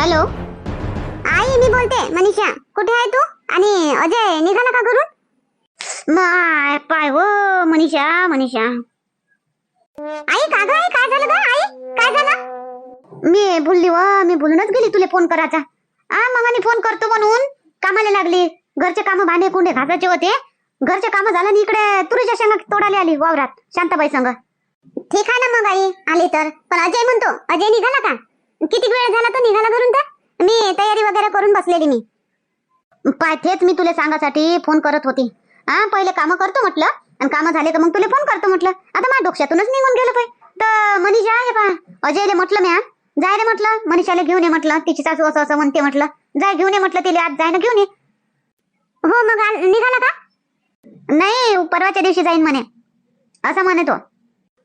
Hello? आई मी बोलते मनीषा. कुठे आहे तू? आणि अजय निघाला का घरून? माय पाय व मनीषा मनीषा. आई का ग आई काय झालं ग आई? काय झालं? मी बोलली व हो, मी बोलूनच गेली तुला फोन करायचा. आ मग फोन करतो म्हणून. कामाला लागली. घरचे काम भांडे कुंडे घासायचे होते. घरचे काम झालं आणि इकडे तुरीच्या शेंगा तोडायला आली वावरात शांताबाई संग. ठीक आहे ना मग आई. आली तर. पण अजय म्हणतो. अजय निघाला का? किती वेळ झाला तो निघाला घरून तर? मी तयारी वगैरे करून बसलेली मी. पाठेच मी तुला सांगासाठी फोन करत होती. हा पहिले कामं करतो म्हटलं आणि कामं झाले तर मग तुला फोन करतो म्हटलं. आता माझ्या डोक्यातूनच निघून गेलं पाय तर मनीषा आहे पा अजयले म्हटलं म्या. जाय रे म्हटलं. मनीषाला घेऊन ये म्हटलं. तिची सासू असं असं म्हणते म्हटलं. जाय घेऊन ये म्हटलं तिला. आज जाय ना घेऊन ये. हो मग निघाला का? नाही परवाच्या दिवशी जाईन म्हणे. असं म्हणे तो.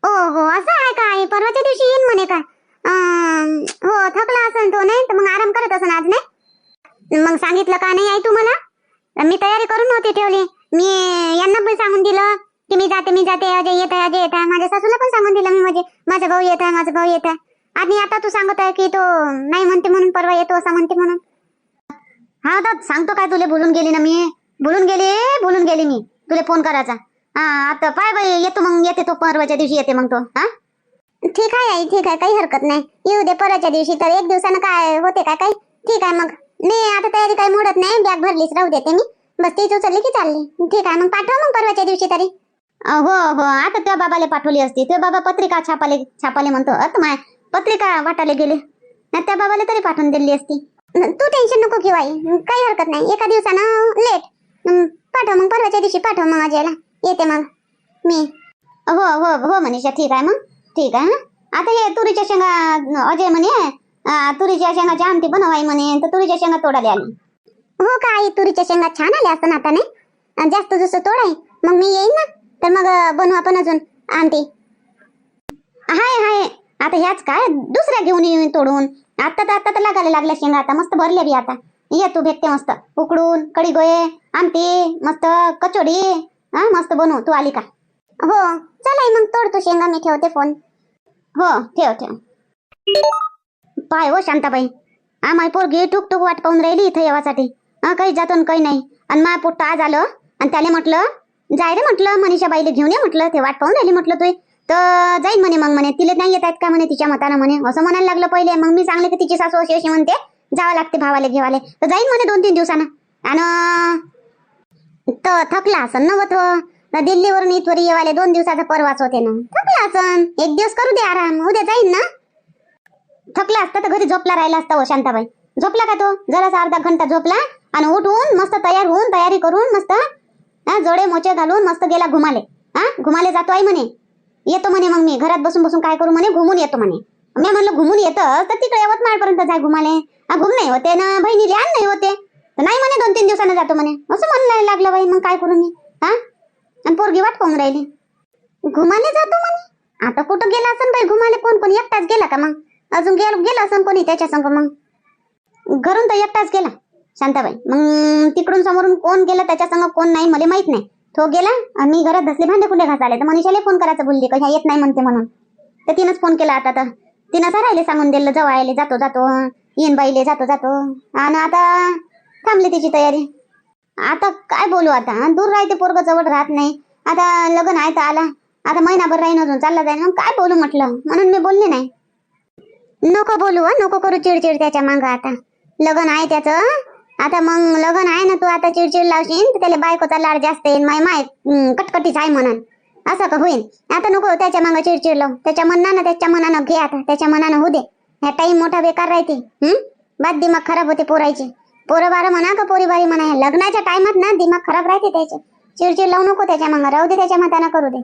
ओ हो असं आहे काय? परवाच्या दिवशी येईन म्हणे काय? हो थकला असेल तो नाही? तर मग आराम करत असेल आज नाही? मग सांगितलं का नाही आई तुम्हाला? मी तयारी करून नव्हती ठेवली. मी यांना पण सांगून दिलं की मी जाते मी जाते अजय येत आहे अजय येत. आहे माझ्या सासूला पण सांगून दिलं मी म्हणजे. माझा भाऊ येत आहे माझा भाऊ येत. आहे आणि आता तू सांगत आहे की तो नाही म्हणते म्हणून परवा येतो असं म्हणते म्हणून. हा तर सांगतो काय तुला बोलून गेली ना मी. बोलून गेली बोलून गेली मी. तुला फोन करायचा. हा आता पाय बाई येतो मग येते तो परवाच्या दिवशी येते मग तो. हा? ठीक आहे आई ठीक आहे. काही हरकत नाही. येऊ दे परवाच्या दिवशी तर. एक दिवसानं काय होते काय काही? ठीक आहे मग. मी आता तयारी काही मोडत नाही. बॅग भरलीच राहू देते मी. बस तीच उचलली की चालली. ठीक आहे मग पाठव मग परवाच्या दिवशी तरी. हो हो. आता त्या बाबाला पाठवली असती. त्या बाबा पत्रिका छापाले छापाले म्हणतो. अत माय पत्रिका वाटायला गेले. ना त्या बाबाला तरी पाठवून दिली असती. तू टेन्शन नको घेऊ आई. काही हरकत नाही. एका दिवसानं लेट पाठव मग. परवाच्या दिवशी पाठव मग अजयला येते मग. मी. हो हो हो मनीषा. ठीक आहे मग. ठीक आहे आता हे तुरीच्या शेंगा अजय म्हणे तुरीच्या शेंगाची आमटी बनवाय म्हणे तर तुरीच्या शेंगा तोडायला आली. हो का आई तुरीच्या शेंगा छान आल्या असं आता नाही? जास्त जसं तोडाय मग मी येईन ना? तर मग अं, बनवू आपण अजून आमटी. हाय हाय. आता ह्याच काय? दुसऱ्या घेऊन येऊन तोडून. आता तर आता तर लागायला लागल्या शेंगा आता. मस्त भरल्या बी आता. ये तू भेटते मस्त. उकडून कडी गोये आमटी मस्त कचोडी. हा मस्त बनवू. तू आली का? हो. चल आई मग तोडतो शेंगा मी ठेवते फोन हो ठेव ठेव. पाय हो शांताबाई. हा माय पोरगी ठुक ठुक वाट पाहून राहिली इथं येवासाठी. हा काही जातो काही नाही. आणि माय पोट्ट आज आलं आणि त्याला म्हटलं जाय रे म्हटलं मनीषा बाईला घेऊन ये म्हटलं ते वाट पाहून राहिली म्हटलं तू तर जाईन म्हणे मग म्हणे. तिला नाही येत आहेत का म्हणे तिच्या मतानं म्हणे. असं म्हणायला लागलं पहिले. मग मी सांगले की तिची सासू अशी अशी म्हणते जावं लागते भावाले घेवाले. तर जाईन म्हणे दोन तीन दिवसानं. आणि तर थकला असन ना तर दिल्लीवरून इथवर येवाले दोन दिवसाचा परवास होते ना. थकला असन. एक दिवस करू दे आराम. उद्या जाईन ना. थकला असता तर घरी झोपला राहिला असता हो शांताबाई. झोपला का तो? जरासा अर्धा घंटा झोपला आणि उठून मस्त तयार होऊन तयारी करून मस्त जोडे मोचे घालून मस्त गेला घुमाले. हा घुमाले जातो आई म्हणे. येतो म्हणे मग मी. घरात बसून बसून काय करू म्हणे? घुमून येतो म्हणे. मी म्हणलं घुमून येतं तर तिकडे यवतमाळपर्यंत जाय घुमाले. हा घुम नाही होते ना. बहिणीले आण नाही होते. नाही म्हणे दोन तीन दिवसानं जातो म्हणे. असं म्हणायला लागलं बाई. मग काय करू मी? हा आणि पोरगी वाट पाहून राहिली. घुमाले जातो म्हणे. आता कुठं गेला असन बाई घुमाले? कोण कोण एकटाच गेला का मग? अजून गेल गेला असन कोणी त्याच्या संग मग? घरून तर एकटाच गेला शांताबाई. मग तिकडून समोरून कोण गेलं त्याच्या संग कोण नाही मला माहीत नाही. तो गेला आणि मी घरात धसले भांडे कुठे घासाले तर मनीषाला फोन करायचं बोलली का ह्या येत नाही? म्हणते म्हणून. तर तिनंच फोन केला आता तर. तिनं राहिले सांगून दिलं जवायले जातो जातो. येन बाईले जातो जातो. आणि आता थांबली तिची तयारी. आता काय बोलू आता दूर राहते पोरग जवळ राहत नाही. आता लग्न आहे तर आला. आता महिनाभर राहीन अजून चालला जाईल मग काय बोलू म्हटलं? म्हणून मी बोलले नाही. नको बोलू नको करू चिडचिड त्याच्या मांग आता. लग्न आहे त्याचं आता मग लग्न आहे ना तू आता चिडचिड लावशील तर त्याला बायकोचा लाड जास्त येईल माय माय कटकटीच आहे म्हणून. असं का होईल आता नको त्याच्या मागं चिडचिड लावू. त्याच्या मनानं त्याच्या मनानं घे आता. त्याच्या मनानं होऊ दे. ह्या टाईम मोठा बेकार राहते हम्म? बाद दिमाग खराब होते पोरायचे. पोरं बारं म्हणा का पोरी बारी म्हणा लग्नाच्या टायमात ना दिमाग खराब राहते त्याचे. चिडचिड लावू नको त्याच्या मग राहू दे त्याच्या मतानं करू दे.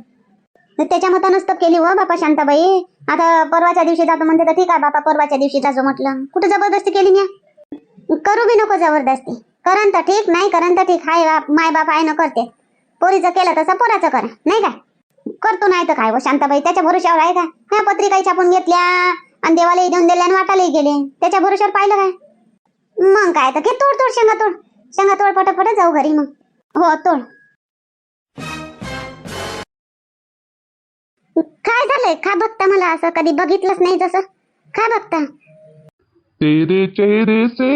त्याच्या मतानंच तर केली हो बापा शांताबाई. आता परवाच्या दिवशी जातो म्हणते तर ठीक आहे बापा परवाच्या दिवशी जातो म्हटलं. कुठं जबरदस्ती केली मी? करू बी नको जबरदस्ती. करन तर ठीक नाही करन तर ठीक. हाय बाप माय बाप आहे ना करते. पोरीचं केलं तसं पोराचं करा नाही का? करतो नाही तर काय व शांताबाई त्याच्या भरोशावर आहे का? ह्या पत्रिकाही छापून घेतल्या आणि देवालाही देऊन दिल्या आणि वाटालाही गेले. त्याच्या भरोशावर पाहिलं काय? मग काय तर, घे तोड तोड, शेंगा तोड. शेंगा तोड, पटापट जाऊ घरी मग. हो, तोड. काय झालंय? का बघता मला असं? कधी बघितलंच नाही जसं. काय बघता? तेरे चेहरे से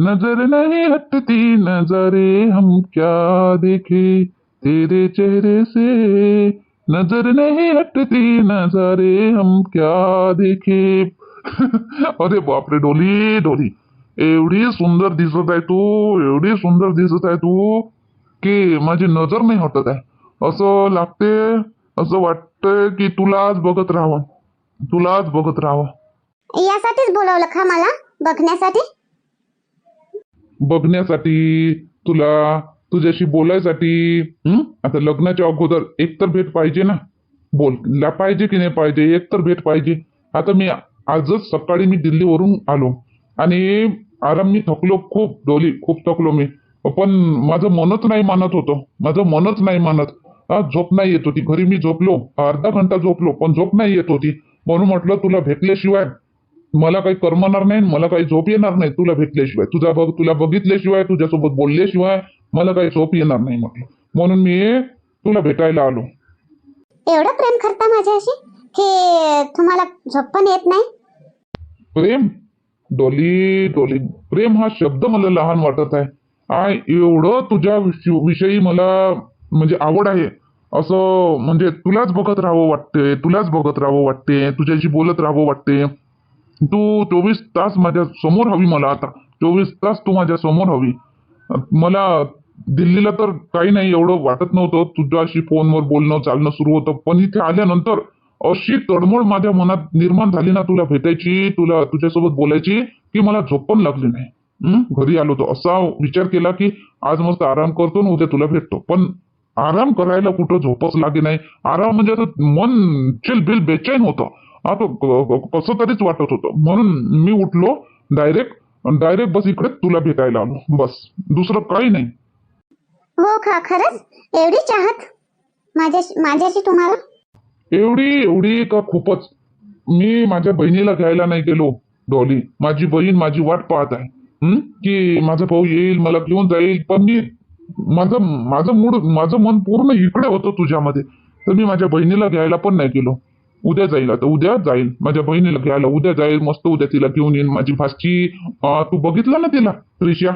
नज़र नहीं हटती, नजरे हम क्या देखे? तेरे चेहरे से नज़र नहीं हटती, नजरे हम क्या देखे? अरे बापरे डोली डोली। एवढी सुंदर दिसत आहे तू एवढी सुंदर दिसत आहे तू की माझी नजर नाही हटत आहे. असं लागते असं वाटतंय की तुलाच बघत राहावं. तुलाच बघत राहावं. यासाठीच बोलवलं का मला? बघण्यासाठी? बघण्यासाठी तुला तुझ्याशी बोलायसाठी? आता लग्नाच्या अगोदर एक तर भेट पाहिजे ना. बोलला पाहिजे की नाही पाहिजे? एक तर भेट पाहिजे. आता मी आजच सकाळी मी दिल्लीवरून आलो. आणि आराम मी थकलो खूप डोली खूप थकलो मी. पण माझं मनच नाही मानत होतं. माझं मनच नाही मानत. हा झोप नाही येत होती. घरी मी झोपलो अर्धा घंटा झोपलो पण झोप नाही येत होती. म्हणून म्हटलं तुला भेटल्याशिवाय मला काही करमणार नाही मला काही झोप येणार नाही तुला भेटल्याशिवाय. तुझा बघ तुला बघितल्याशिवाय तुझ्यासोबत बोलल्याशिवाय मला काही झोप येणार नाही म्हटलं. म्हणून मी तुला भेटायला आलो. एवढं प्रेम करता माझ्याशी? की तुम्हाला झोप पण येत नाही? प्रेम? डोली डोली. प्रेम हा शब्द मला लहान वाटत आहे. आय एवढं तुझ्या विषयी विषयी मला म्हणजे आवड आहे. असं म्हणजे तुलाच बघत राहावं वाटते तुलाच बघत राहावं वाटते तुझ्याशी बोलत राहावं वाटते. तू चोवीस तास माझ्यासमोर हवी मला आता. चोवीस तास तू माझ्यासमोर हवी. मला दिल्लीला तर काही नाही एवढं वाटत नव्हतं. तुझ्याशी फोनवर बोलणं चालणं सुरू होतं. पण इथे आल्यानंतर अशी तडमोड माझ्या मनात निर्माण झाली ना तुला भेटायची तुला तुझ्यासोबत बोलायची की मला झोप पण लागली नाही. घरी आलो तो असा विचार केला की आज मस्त आराम करतो ना उद्या तुला भेटतो. पण आराम करायला कुठं झोपच लागे नाही. आराम म्हणजे असं मन चिलबिल बेचैन होतं. आता कसं तरीच वाटत होतं. म्हणून मी उठलो डायरेक्ट डायरेक्ट बस इकडे तुला भेटायला आलो. बस. दुसरं काही नाही. हो का? खरंच? एवढी चाहत? माझ्याशी तुम्हाला? एवढी एवढी का खूपच. मी माझ्या बहिणीला घ्यायला नाही गेलो डॉली. माझी बहीण माझी वाट पाहत आहे? की माझा भाऊ येईल मला घेऊन जाईल पण मी माझं माझं मूड माझं मन पूर्ण इकडे होतं तुझ्यामध्ये. तर मी माझ्या बहिणीला घ्यायला पण नाही गेलो. उद्या जाईल आता उद्या जाईल. माझ्या बहिणीला घ्यायला उद्या जाईल मस्त उद्या तिला घेऊन येईन. माझी अं, तू बघितलं ना तिला त्रिशा?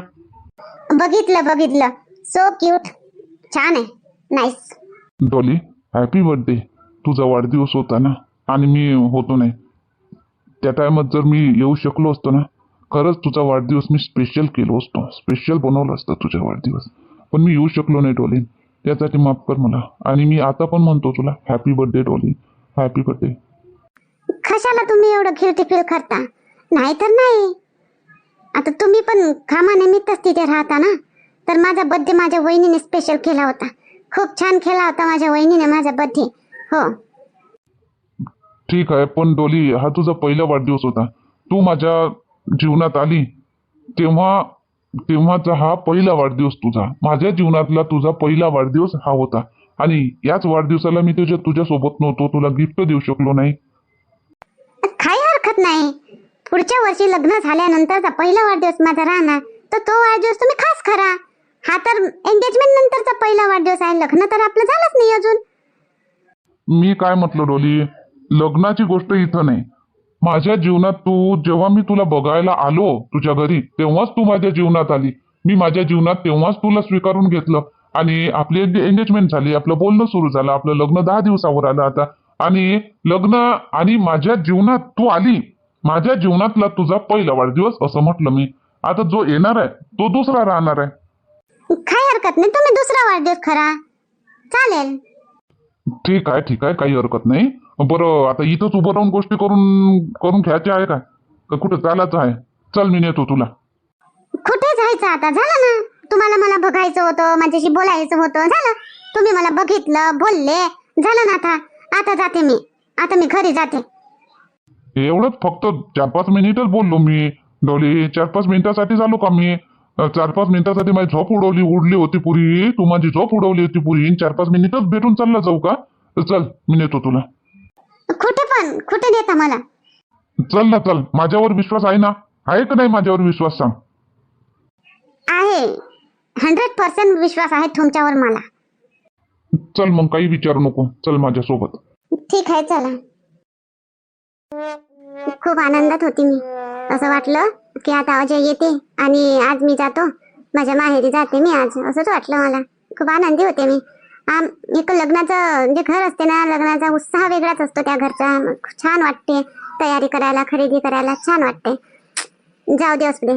बघितलं बघितलं. सो क्यूट छान आहे. नाईस डॉली हॅपी बर्थडे तुझा वाढदिवस होता ना? आणि मी होतो नाही. त्या टायमात जर मी येऊ शकलो असतो ना खरंच तुझा वाढदिवस मी स्पेशल केलो असतो. स्पेशल बनवलं असतं तुझा वाढदिवस. पण मी येऊ शकलो नाही डॉली. त्यासाठी माफ कर मला. आणि मी आता पण म्हणतो तुला happy birthday Dolly. Happy birthday कशाला तुम्ही एवढं गिल्टी फील करता? नाही तर नाही. आता तुम्ही पण कामानिमित्तच तिथे राहता ना? तर माझा बर्थडे माझ्या वहिनीने स्पेशल केला होता. खूप छान केला होता माझ्या वहिनीने माझा बर्थडे हो. ठीक आहे पण डोली हा तुझा पहिला वाढदिवस होता. तू माझ्या जीवनात आली तेव्हा तेव्हाचा हा पहिला वाढदिवस तुझा. माझ्या जीवनातला तुझा पहिला वाढदिवस हा होता. आणि याच वाढदिवसाला मी तुझ्या तुझ्या सोबत नव्हतो तुला गिफ्ट देऊ शकलो नाही. काही हरकत नाही. पुढच्या वर्षी लग्न झाल्यानंतरचा पहिला वाढदिवस माझा राहणार तर तो वाढदिवस तुम्ही खास करा. हा तर एंगेजमेंट नंतरचा पहिला वाढदिवस आहे. लग्न तर आपलं झालंच नाही अजून. मी काय म्हटलं डोली? लग्नाची गोष्ट इथं नाही. माझ्या जीवनात तू जेव्हा मी तुला बघायला आलो तुझ्या घरी तेव्हाच तू माझ्या जीवनात आली. मी माझ्या जीवनात तेव्हाच तुला स्वीकारून घेतलं. आणि आपली एंगेजमेंट झाली आपलं बोलणं सुरू झालं आपलं लग्न दहा दिवसावर आलं आता. आणि लग्न आणि माझ्या जीवनात तू आली. माझ्या जीवनातला तुझा पहिला वाढदिवस असं म्हटलं मी. आता जो येणार आहे तो दुसरा राहणार आहे. काय हरकत नाही तुम्ही दुसरा वाढदिवस खरा. चालेल. ठीक आहे ठीक आहे काही हरकत नाही. बरं आता इथंच उभं राहून गोष्टी करून करून घ्यायच्या आहे काय? का कुठं चालायचं आहे? चल मी नेतो तुला. कुठे जायचं आता? झालं ना? तुम्हाला मला बघायचं होतं माझ्याशी बोलायचं होतं. झालं? तुम्ही मला बघितलं बोलले. झालं ना आता? आता जाते मी. आता मी घरी जाते. एवढंच फक्त चार पाच मिनिटच बोललो मी. डोली चार पाच मिनिटासाठी झालो का मी? चार पाच मिनिटासाठी माझी झोप उडवली उडली होती पुरी. तू माझी झोप उडवली होती पुरी. चार पाच मिनिटच भेटून चालला जाऊ का? चल मी नेतो तुला. कुठे पण कुठे नेता मला. चल ना चल. माझ्यावर विश्वास आहे ना? आहे का नाही माझ्यावर विश्वास सांग? आहे. हंड्रेड पर्सेंट विश्वास आहे तुमच्यावर मला. चल मग काही विचारू नको. चल माझ्यासोबत. ठीक आहे चला. खूप आनंदात होती मी. असं वाटलं की आता अजय येते आणि आज मी जातो. माझ्या माहेरी जाते मी आज असंच वाटलं मला. खूप आनंदी होते मी. आम एक लग्नाचं जे घर असते ना लग्नाचा उत्साह वेगळाच असतो त्या घरचा. छान वाटते. तयारी करायला खरेदी करायला छान वाटते. जाऊ दे असू दे.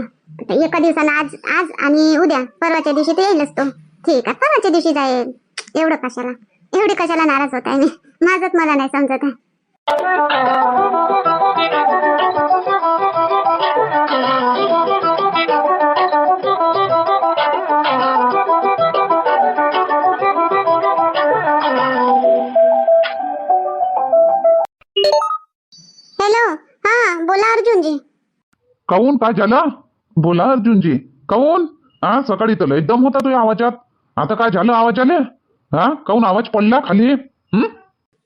एका दिवसानं आज आज आणि उद्या परवाच्या दिवशी ते येईलच तो. ठीक आहे परवाच्या दिवशी जाईल. एवढं कशाला? एवढी कशाला नाराज होत आहे मी? माझंच मला नाही समजत आहे. हॅलो हा बोला अर्जुनजी. काऊन काय झालं? बोला अर्जुनजी. काऊन? हा सकाळी तर लय दम होता तुझ्या आवाजात. आता काय झालं आवाज आले हा काऊन आवाज पडला खाली? हं?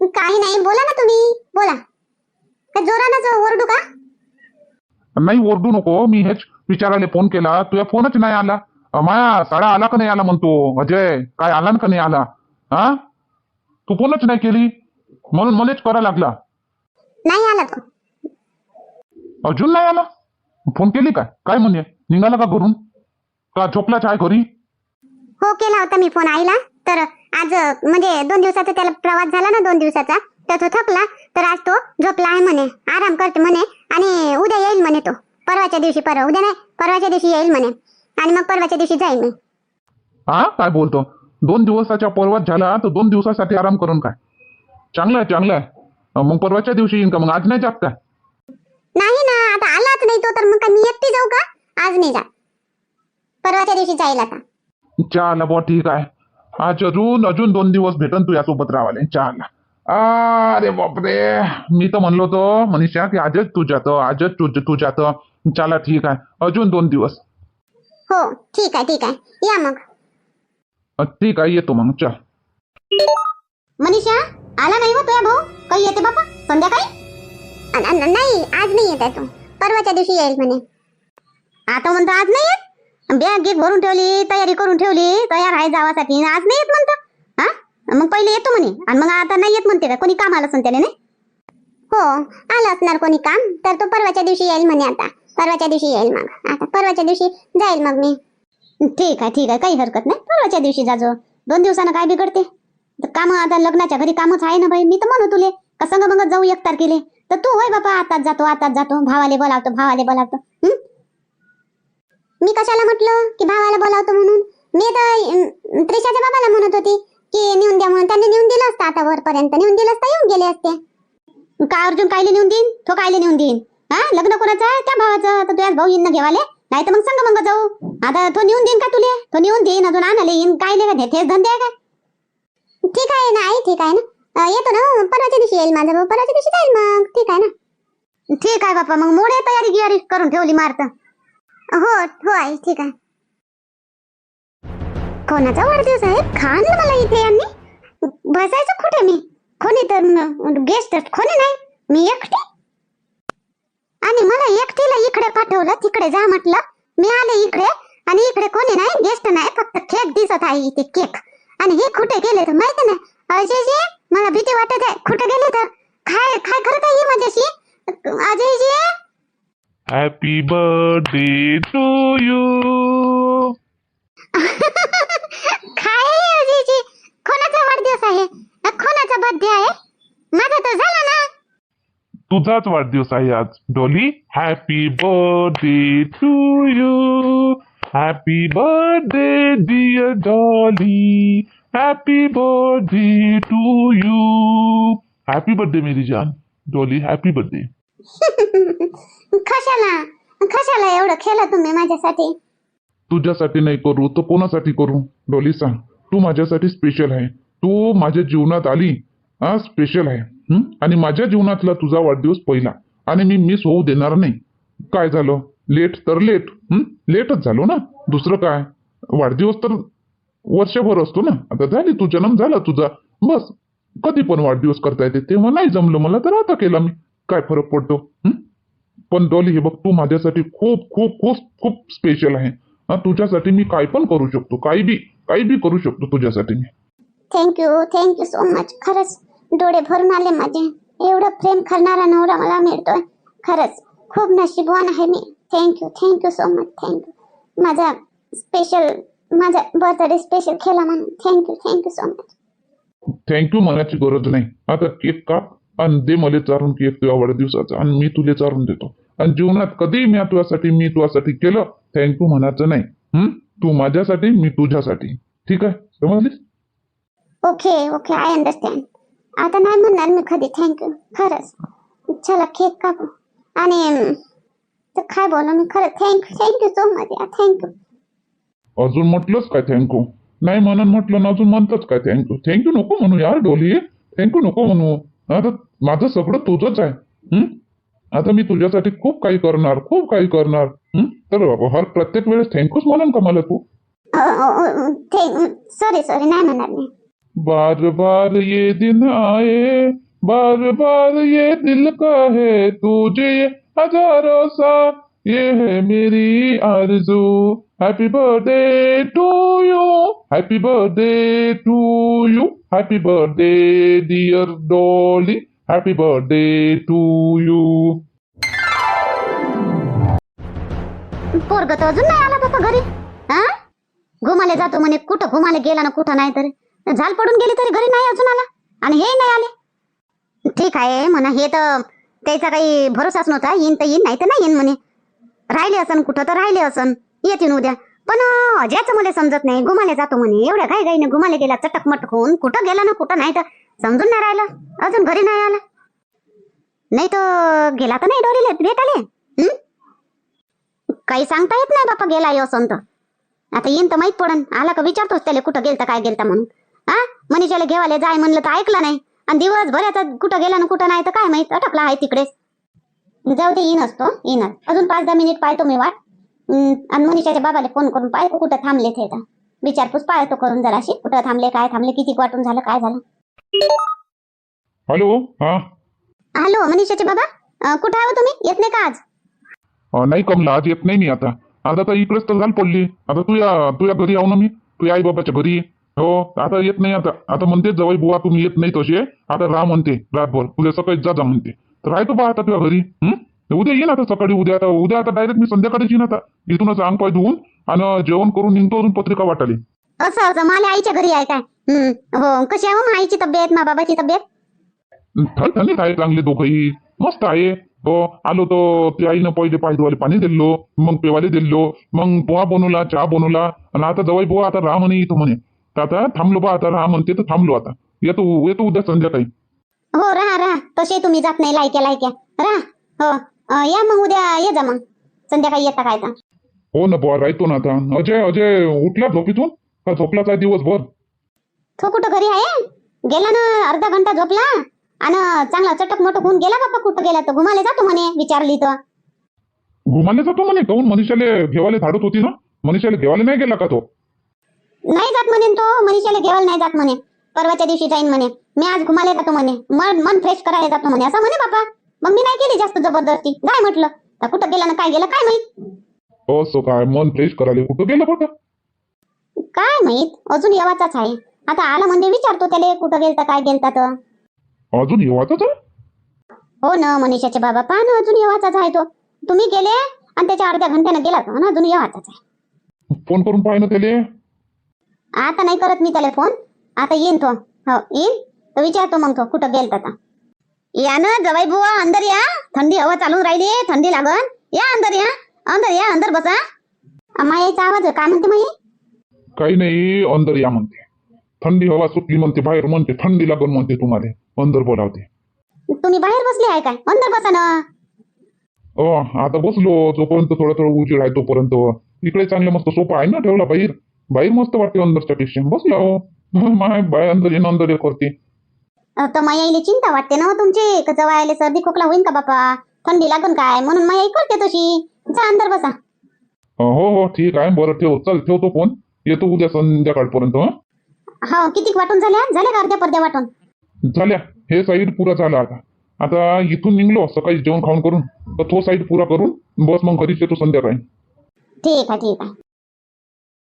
काही नाही बोला ना तुम्ही बोला. ओरडू का? नाही ओरडू नको. मी हेच विचारायला फोन केला. तुझ्या फोनच नाही आला. माया साडा आला का नाही आला म्हणतो. अजय काय आला का नाही आला? हा? तू फोनच नाही केली? म्हणून मलाच करा लागला. नाही आला तो. अजून नाही आला? फोन केली काय? काय म्हणे? निघाला का घरून? का झोपलाच आहे घरी? हो केला होता मी फोन आईला. तर आज म्हणजे दोन दिवसाचा त्याला प्रवास झाला ना दोन दिवसाचा. तर तो थकला तर आज तो झोपला आहे म्हणे. आराम करते म्हणे आणि उद्या येईल म्हणे तो. परवाच्या दिवशी परवा उद्या नाही परवाच्या दिवशी येईल म्हणे. आणि मग परवाच्या दिवशी जाईल मी. हा काय बोलतो? दोन दिवसाच्या पर्वात झाला तर दोन दिवसासाठी आराम करून काय? चांगलं आहे चांगलं आहे मग परवाच्या दिवशी येईन का मग? आज नाही जात काय नाही ना आता आलाच नाही तो तर मग काय मी एकटी जाऊ का? आज नाही जा परवाच्या दिवशी जाईल आता. चहाला बुवा ठीक आहे. आज अजून अजून दोन दिवस भेटन तू यासोबत रावाले. चहाला अरे बापरे. मी तर म्हणलो होतो मनीषा की आजच तू जातो आजच तू तू जातो. चला ठीक आहे. अजून दोन दिवस. हो ठीक आहे ठीक आहे. या मग. अ, ठीक आहे येतो मग. चल. मनीषा आला नाही हो तुझ्या भाऊ? काही येते बापा? संध्याकाळी? नाही आज नाही येत आहे तो. परवाच्या दिवशी येईल म्हणे. आता म्हणतो आज नाही येत? बॅग गिग भरून ठेवली तयारी करून ठेवली तयार आहे जावासाठी. आज नाही येत म्हणतो. मग पहिले येतो म्हणे. आणि मग आता नाही येत म्हणते का? कोणी काम आलं असेल त्याने नाही? हो आलं असणार कोणी काम तर तो परवाच्या दिवशी येईल म्हणे आता. परवाच्या दिवशी येईल मग. आता परवाच्या दिवशी जाईल मग मी. ठीक आहे ठीक आहे काही हरकत नाही. परवाच्या दिवशी जाजो दोन दिवसानं काय बिघडते? काम आता लग्नाच्या घरी कामच आहे ना भाई मी तर म्हणू तुले का संग मग जाऊ एक तारखेले? तर तू होय बापा आताच जातो आताच जातो. भावाले बोलावतो भावाले बोलावतो. मी कशाला म्हटलं? की भावाला बोलावतो म्हणून? मी तर त्रिशाच्या बाबाला म्हणत होती. की नेऊन द्या म्हणून त्यांनी नेऊन दिलं असतं आता वरपर्यंत. नेऊन दिलं असतं येऊन गेले असते. का अर्जुन कायले नेऊन देईन? तो कायले नेऊन देईन? हा? लग्न कोणाचं आहे? त्या भावाचं. तर तुझ्याच भाऊ येईन ना घेवाले नाही तर मग सांग मग जाऊ. आता तो नेऊन देईन का तुले? तो नेऊन देईन अजून आणाले येईन. कायले का तेच धंदे आहे का? ठीक आहे ना आई ठीक आहे ना. येतो ना परवाच्या दिवशी येईल माझा भाऊ. परवाच्या दिवशी जाईल मग. ठीक आहे ना. ठीक आहे बापा मग मोडे तयारी गियारी करून ठेवली मारत. हो हो आई. ठीक आहे. कोणाचा वाढदिवस आहे? खाणलं मला इथे यांनी बसायचं कुठे मी? कोणी तर गेस्ट कोणी नाही. मी एकटी. आणि मला एकटीला इकडे पाठवलं तिकडे जा म्हटलं. मी आले इकडे आणि इकडे कोणी नाही गेस्ट नाही फक्त केक दिसत आहे इथे केक आणि हे कुठे गेले तर माहिती नाही. अजयजी मला भीती वाटत आहे. कुठे गेले तर? काय काय करत आहे माझ्याशी? Ajayji? Happy birthday to you कोणाचा वाढदिवस आहे. कोणाचा बर्थडे आहे. माझा तर झाला ना? तुझाच वाढदिवस आहे आज Dolly. Happy birthday to you happy birthday dear Dolly. Happy birthday to you happy birthday मेरी जान. डॉली हॅपी बर्थडे कशाला? कशाला एवढं केलं तुम्ही माझ्यासाठी? तुझ्यासाठी नाही करू तर कोणासाठी करू? डॉली सांग. तू माझ्यासाठी स्पेशल आहे. तू माझ्या जीवनात आली हा स्पेशल आहे. आणि माझ्या जीवनातला तुझा वाढदिवस पहिला. आणि मी मिस होऊ देणार नाही. काय झालं? लेट तर लेट लेटच झालो ना. दुसरं काय? वाढदिवस तर वर्षभर असतो ना. आता झाली तू जन्म झाला तुझा. बस. कधी पण वाढदिवस करता येते. तेव्हा नाही जमलं मला तर आता केला मी. काय फरक पडतो? पण डॉली हे बघ तू माझ्यासाठी खूप खूप खूप खूप स्पेशल आहे. तुझ्यासाठी मी काय पण करू शकतो. काही बी. काही बी करू शकतो तुझ्यासाठी मी. Thank you thank you so much खरंच डोळे भरून आले माझे. एवढं प्रेम करणारा नवरा मला मिळतोय. खरंच खूप नशीबवान आहे मी. Thank you thank you so much thank you माझा स्पेशल माझा बर्थडे स्पेशल केला म्हणून. Thank you thank you so much thank you म्हणायची गरज नाही. आता केक काप आणि दे मला चारून केक तुझ्या वाढदिवसाचा आणि मी तुला चारून देतो. आणि जीवनात कधी मी तुझ्यासाठी मी तुझ्यासाठी केलं थँक्यू म्हणायचं नाही. हं? तू माझ्यासाठी मी तुझ्यासाठी. ठीक आहे? समजलीस? ओके ओके आय अंडरस्टँड आता नाही म्हणणार मी कधी. थँक्यू खरंच. चला केक कापू. आणि तर काय बोलू मी? खरं thank you thank you so much या थँक्यू अजून म्हटलंच काय थँक्यू नाही म्हणून म्हटलं ना अजून म्हणतच काय थँक्यू थँक्यू नको म्हणू यार डोली. थँक्यू नको म्हणू. आता माझं सगळं तुझंच आहे? आता मी तुझ्यासाठी खूप काही करणार खूप काही करणार. तर हर प्रत्येक वेळेस थँक्यूच म्हणून का मला तू? सॉरी सॉरी नाही म्हणणार मी. बार बार ये दिन आए बार बार ये दिल का है तुझे हज़ारों सा ये है मेरी आरज़ू. Happy birthday to you happy birthday to you happy birthday dear Dolly happy birthday to you पोरग तर अजून नाही आला बाबा घरी. हा? घुमाले जातो म्हणे. कुठं घुमाले गेला ना कुठं नाही तरी. झाल पडून गेली तरी घरी नाही अजून आला. आणि हे नाही आले. ठीक आहे म्हणा. हे तर त्याचा काही भरोसाच नव्हता. येईन तर येईन नाही तर नाही येईन म्हणे. राहिले असन कुठं तर राहिले असन. येतील उद्या. पण अं, अजयचं मला समजत नाही घुमाले जातो म्हणे. एवढ्या काय गाईने घुमाले गेला चटक मटक होऊन. कुठं गेला ना कुठं नाही तर समजून नाही राहिलं. अजून घरी नाही आला. नाही तर गेला तर नाही डोरीले भेटाले. काही सांगता येत नाही बापा गेला यो असं तर आता येईन तर माहीत पडन. आला का विचारतोच त्याला कुठं गेलता काय गेलता म्हणून. हा मनीषाला घेवाले जाय म्हणलं तर ऐकलं नाही. आणि दिवसभर आता कुठं गेला ना कुठं नाही तर काय माहीत? अटकला आहे तिकडेच. जाऊ दे येईन असतो येणार अजून पाच दहा मिनिट पाहतो मी वाट. आणि मनीषाच्या बाबाला फोन करून पाहतो कुठं थांबले ते विचारपूस पाहतो करून जराशी कुठं थांबले काय थांबले किती वाटून झालं काय झालं? हॅलो हा? हॅलो मनीषाचे बाबा कुठं आहे हो तुम्ही? येत नाही का आज? नाही कमला आज येत नाही मी आता. आता तर इकडेच तर झाल पडली. आता तू या तू या घरी आहो ना मी. तू आई बाबाच्या घरी. हो आता येत नाही आता. आता म्हणते जवळ बुवा तुम्ही येत नाही तसे. आता राह म्हणते रातभर. उद्या सकाळी जा जा म्हणते. तर राहतो बा आता तुझ्या घरी. हं? उद्या येईन आता सकाळी उद्या आता उद्या आता डायरेक्ट मी संध्याकाळीच येईन आता. इथूनच अंग पाय धुवून आणि जेवण करून निघतो अजून पत्रिका वाटाली असं असं. मला आईच्या घरी आहे काय? हम्म, हो. कशी आहे हो मग आईची तब्येत मा बाबाची तब्येत? थंडीत आहे चांगले दोघंही. मस्त आहे. हो आलो तो ते आईनं पहिले पाय धुवाले पाणी दिलो मग पेवाले दिलो मग पोहा बनवला चहा बनवला. आणि आता जवळ बुवा आता राह म्हणे इथं म्हणे. तर आता थांबलो बा आता राह म्हणते तर थांबलो आता. येतो येतो उद्या संध्याकाळी. हो राहा राहा. तसे तुम्ही जात नाही लायक्या लायक्या. राहा. हो. या मग उद्या ये जा मग. संध्याकाळी येता काय तर हो ना बुवा राहतो ना आता. अजय अजय उठला झोपीतून? का झोपलाच आहे दिवसभर? तो कुठं घरी आहे? गेला ना अर्धा घंटा झोपला. आणि चांगला चटक मोटक होऊन गेला बाप्पा कुठं गेला तर घुमाले जातो म्हणे विचारली तर. घुमाले जातो म्हणे काहून मनीषाले घेवाले धाडत होती ना? मनीषाले घेवाले नाही गेला का तो? नाही जात म्हणे तो. मनीषाला घेवायला नाही जात म्हणे. परवाच्या दिवशी जाईन म्हणे. मी आज घुमाले जातो म्हणे. मन मन फ्रेश करायला जातो म्हणे. असं म्हणे बापा मग मी नाही केली जास्त जबरदस्ती. काय म्हटलं? तर कुठं गेला ना काय गेलं काय माहीत? असं काय मन फ्रेश करायला कुठं गेलं कुठं? काय माहीत? अजून येवाचाच आहे. आता आला म्हणजे विचारतो त्याला कुठं गेलता काय गेलता तर अजून येवाचाच आहे? हो ना मनीषाचे बाबा पहा ना अजून येवाचाच आहे तो. तुम्ही गेले आणि त्याच्या अर्ध्या घंट्यानं गेला तो ना अजून येवाचाच आहे. फोन करून पाहिजे त्याले? आता नाही करत मी त्याला फोन. आता येईन तो. हो येईन. तर विचारतो मग तो कुठं गेलता तर या ना जवाई बुवा अंदर या. थंडी हवा चालून राहिली थंडी लागन. या अंदर या अंदर या अंदर बसा. मायाचा आवाज आहे. काय म्हणते माई काही नाही अंदर या म्हणते. थंडी हवा सुटली म्हणते बाहेर म्हणते थंडी लागून म्हणते तुम्हाला. अंदर बोलावते. तुम्ही बाहेर बसले आहे काय? अंदर बसा ना. अ आता बसलो जोपर्यंत थोडा थोडा उजीड आहे तोपर्यंत. इकडे चांगलं मस्त सोपा आहे ना ठेवला बाहेर. बाहेर मस्त वाटते अंदरच्या पेक्षा. बसलो. माय बाय अंदर येणं अंदर करते. तर मायाईला चिंता वाटते ना हो तुमची का जवायला सर्दी खोकला होईन का बापा? थंडी लागून काय? म्हणून मायाई करते तशी. जा अंदर बसा. हो हो ठीक आहे. बरं ठेव. चल ठेवतो फोन. येतो उद्या संध्याकाळपर्यंत हं? हो किती वाटून झाल्या झाल्या का अर्ध्या पर्ध्या वाटून? झाल्या. हे साईड पुरा झाला आता. आता इथून निघलो सकाळी जेवण खाऊन करून. तर तो साईड पुरा करून बस मग घरीच येतो संध्याकाळी. ठीक आहे ठीक आहे.